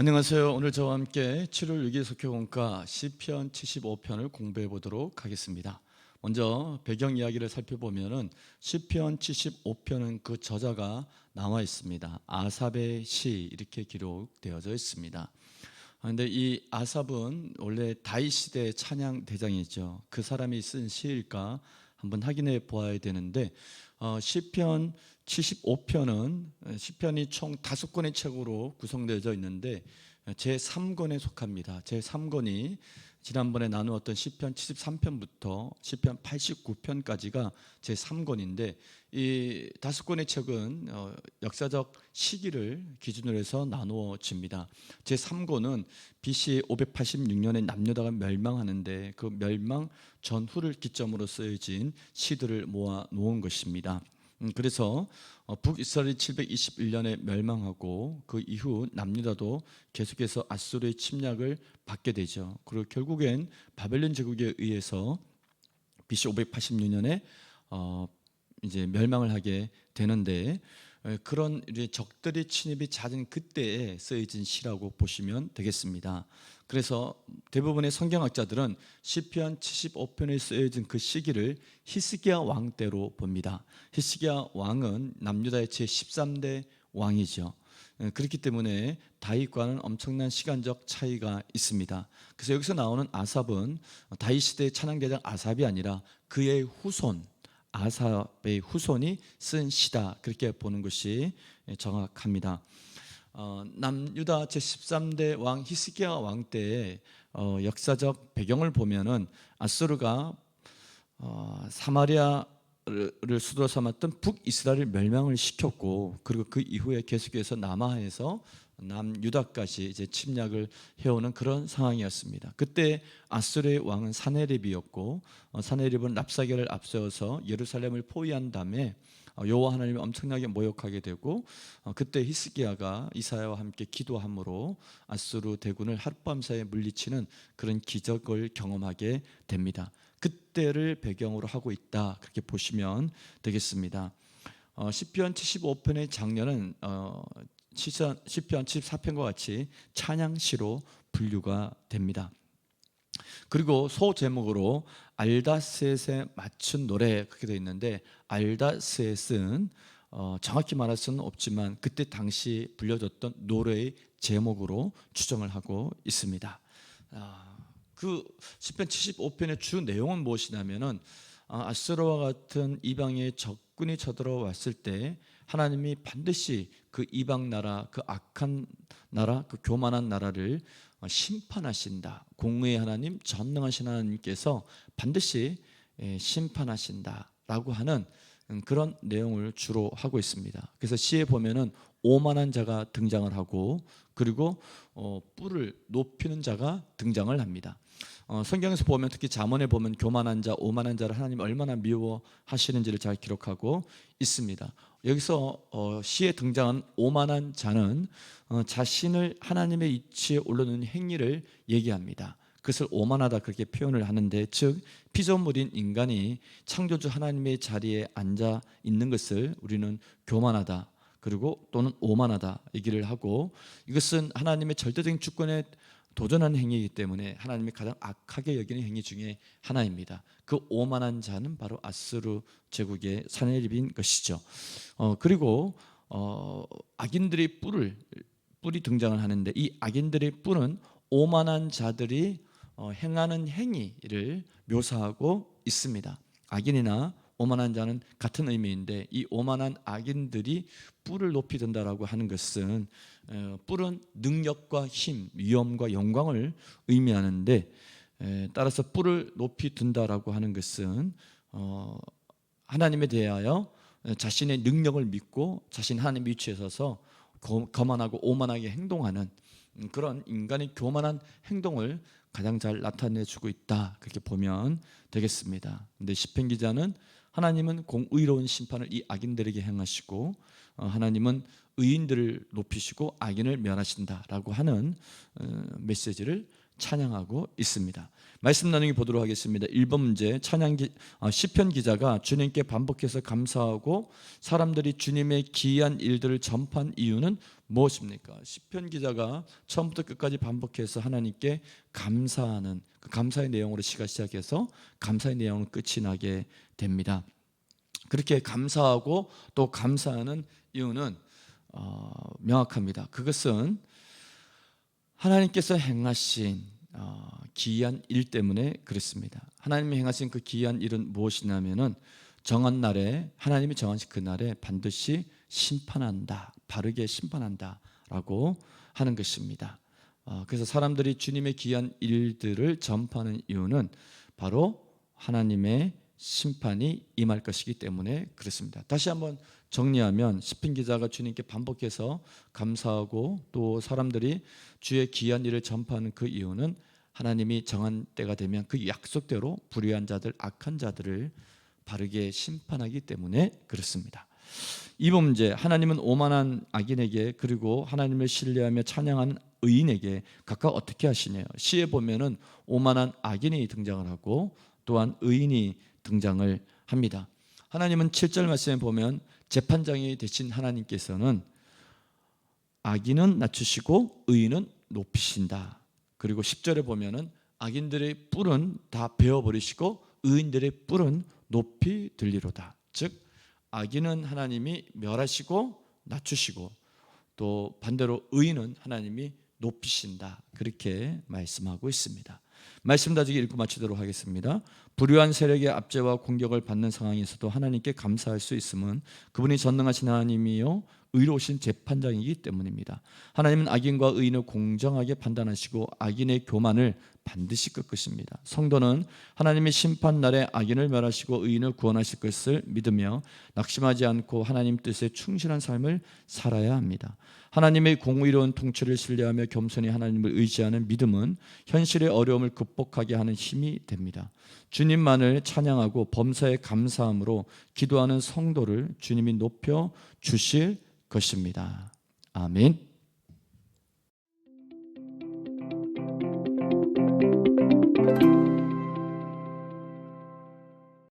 안녕하세요. 오늘 저와 함께 7월 6일 석회공과 시편 75편을 공부해 보도록 하겠습니다. 먼저 배경 이야기를 살펴보면은 시편 75편은 그 저자가 나와 있습니다. 아삽의 시 이렇게 기록되어져 있습니다. 그런데 이 아삽은 원래 다윗 시대 찬양 대장이죠. 그 사람이 쓴 시일까 한번 확인해 보아야 되는데 어, 시편 75편은 시편이 총 다섯 권의 책으로 구성되어져 있는데 제 3권에 속합니다. 제 3권이 지난번에 나누었던 시편 73편부터 시편 89편까지가 제 3권인데 이 다섯 권의 책은 어, 역사적 시기를 기준으로 해서 나누어집니다. 제 3권은 BC 586년에 남유다가 멸망하는데 그 멸망 전후를 기점으로 쓰여진 시들을 모아 놓은 것입니다. 음, 그래서 어, 북이스라엘이 721년에 멸망하고 그 이후 남유다도 계속해서 아수르의 침략을 받게 되죠. 그리고 결국엔 바벨론 제국에 의해서 BC 586년에 어, 이제 멸망을 하게 되는데 에, 그런 적들의 침입이 잦은 그때에 쓰여진 시라고 보시면 되겠습니다. 그래서 대부분의 성경학자들은 시편 75편에 쓰여진 그 시기를 히스기야 왕 때로 봅니다. 히스기야 왕은 남유다의 제 13대 왕이죠. 에, 그렇기 때문에 다윗과는 엄청난 시간적 차이가 있습니다. 그래서 여기서 나오는 아삽은 다윗 시대의 찬양대장 아삽이 아니라 그의 후손 아삽의 후손이 쓴 시다 그렇게 보는 것이 정확합니다. 어, 남유다 제 13대 왕 히스기야 왕 때의 어, 역사적 배경을 보면은 아수르가 어, 사마리아를 수도 삼았던 북이스라엘을 멸망을 시켰고 그리고 그 이후에 계속해서 남하에서 남유다까지 이제 침략을 해오는 그런 상황이었습니다. 그때 아수르의 왕은 사네립이었고 어, 사네립은 랍사게를 앞세워서 예루살렘을 포위한 다음에 어, 여호와 하나님이 엄청나게 모욕하게 되고 어, 그때 히스기야가 이사야와 함께 기도함으로 아수르 대군을 하룻밤 사이에 물리치는 그런 기적을 경험하게 됩니다. 그때를 배경으로 하고 있다 그렇게 보시면 되겠습니다. 어, 시편 75편의 장면은 어, 시편 74편과 같이 찬양시로 분류가 됩니다. 그리고 소 제목으로 알다셋에 맞춘 노래 그렇게 되어 있는데 알다셋은 어, 정확히 말할 수는 없지만 그때 당시 불려졌던 노래의 제목으로 추정을 하고 있습니다. 아, 그 시편 75편의 주 내용은 무엇이냐면은 아, 아스로와 같은 이방의 적군이 쳐들어왔을 때 하나님이 반드시 그 이방 나라, 그 악한 나라, 그 교만한 나라를 어, 심판하신다. 공의의 하나님, 전능하신 하나님께서 반드시 예, 심판하신다라고 하는 음, 그런 내용을 주로 하고 있습니다. 그래서 시에 보면은 오만한 자가 등장을 하고 그리고 어, 뿔을 높이는 자가 등장을 합니다. 어, 성경에서 보면 특히 잠언에 보면 교만한 자, 오만한 자를 하나님 얼마나 미워하시는지를 잘 기록하고 있습니다. 여기서 어, 시에 등장한 오만한 자는 어, 자신을 하나님의 이치에 올려놓는 행위를 얘기합니다. 그것을 오만하다 그렇게 표현을 하는데 즉 피조물인 인간이 창조주 하나님의 자리에 앉아 있는 것을 우리는 교만하다 그리고 또는 오만하다 얘기를 하고 이것은 하나님의 절대적인 주권에 도전하는 행위이기 때문에 하나님이 가장 악하게 여기는 행위 중에 하나입니다. 그 오만한 자는 바로 아스루 제국의 사내립인 것이죠. 어, 그리고 어, 악인들의 뿔을 뿔이 등장을 하는데 이 악인들의 뿔은 오만한 자들이 어, 행하는 행위를 묘사하고 있습니다. 악인이나 오만한 자는 같은 의미인데 이 오만한 악인들이 뿔을 높이 든다라고 하는 것은 어, 뿔은 능력과 힘, 위엄과 영광을 의미하는데 에, 따라서 뿔을 높이 든다라고 하는 것은 어, 하나님에 대하여 자신의 능력을 믿고 자신 하나님 위치에 서서 거- 거만하고 오만하게 행동하는 음, 그런 인간의 교만한 행동을 가장 잘 나타내주고 있다 그렇게 보면 되겠습니다. 근데 시편 기자는 하나님은 공의로운 심판을 이 악인들에게 행하시고 어, 하나님은 의인들을 높이시고 악인을 멸하신다라고 하는 어, 메시지를 찬양하고 있습니다. 말씀 나누기 보도록 하겠습니다. 1번 문제 찬양 기, 아, 시편 기자가 주님께 반복해서 감사하고 사람들이 주님의 기이한 일들을 전파한 이유는 무엇입니까? 시편 기자가 처음부터 끝까지 반복해서 하나님께 감사하는 그 감사의 내용으로 시가 시작해서 감사의 내용은 끝이 나게 됩니다. 그렇게 감사하고 또 감사하는 이유는 어, 명확합니다. 그것은 하나님께서 행하신 어, 기이한 일 때문에 그렇습니다. 하나님이 행하신 그 기이한 일은 무엇이냐면은 정한 날에 하나님이 정하신 그 날에 반드시 심판한다, 바르게 심판한다라고 하는 것입니다. 어, 그래서 사람들이 주님의 기이한 일들을 전파하는 이유는 바로 하나님의 심판이 임할 것이기 때문에 그렇습니다. 다시 한번 정리하면 시편 기자가 주님께 반복해서 감사하고 또 사람들이 주의 귀한 일을 전파하는 그 이유는 하나님이 정한 때가 되면 그 약속대로 불의한 자들, 악한 자들을 바르게 심판하기 때문에 그렇습니다. 이번 문제 하나님은 오만한 악인에게 그리고 하나님을 신뢰하며 찬양하는 의인에게 각각 어떻게 하시냐요? 시에 보면은 오만한 악인이 등장을 하고 또한 의인이 등장을 합니다. 하나님은 7절 말씀에 보면 재판장이 되신 하나님께서는 악인은 낮추시고 의인은 높이신다. 그리고 10절에 보면은 악인들의 뿔은 다 베어 버리시고 의인들의 뿔은 높이 들리로다. 즉 악인은 하나님이 멸하시고 낮추시고 또 반대로 의인은 하나님이 높이신다. 그렇게 말씀하고 있습니다. 말씀 다지기 읽고 마치도록 하겠습니다. 불의한 세력의 압제와 공격을 받는 상황에서도 하나님께 감사할 수 있음은 그분이 전능하신 하나님이요 의로우신 재판장이기 때문입니다. 하나님은 악인과 의인을 공정하게 판단하시고 악인의 교만을 반드시 꺾으십니다. 성도는 하나님의 심판 날에 악인을 멸하시고 의인을 구원하실 것을 믿으며 낙심하지 않고 하나님 뜻에 충실한 삶을 살아야 합니다. 하나님의 공의로운 통치를 신뢰하며 겸손히 하나님을 의지하는 믿음은 현실의 어려움을 극복하게 하는 힘이 됩니다. 주님만을 찬양하고 범사에 감사함으로 기도하는 성도를 주님이 높여 주실 것입니다. 아멘.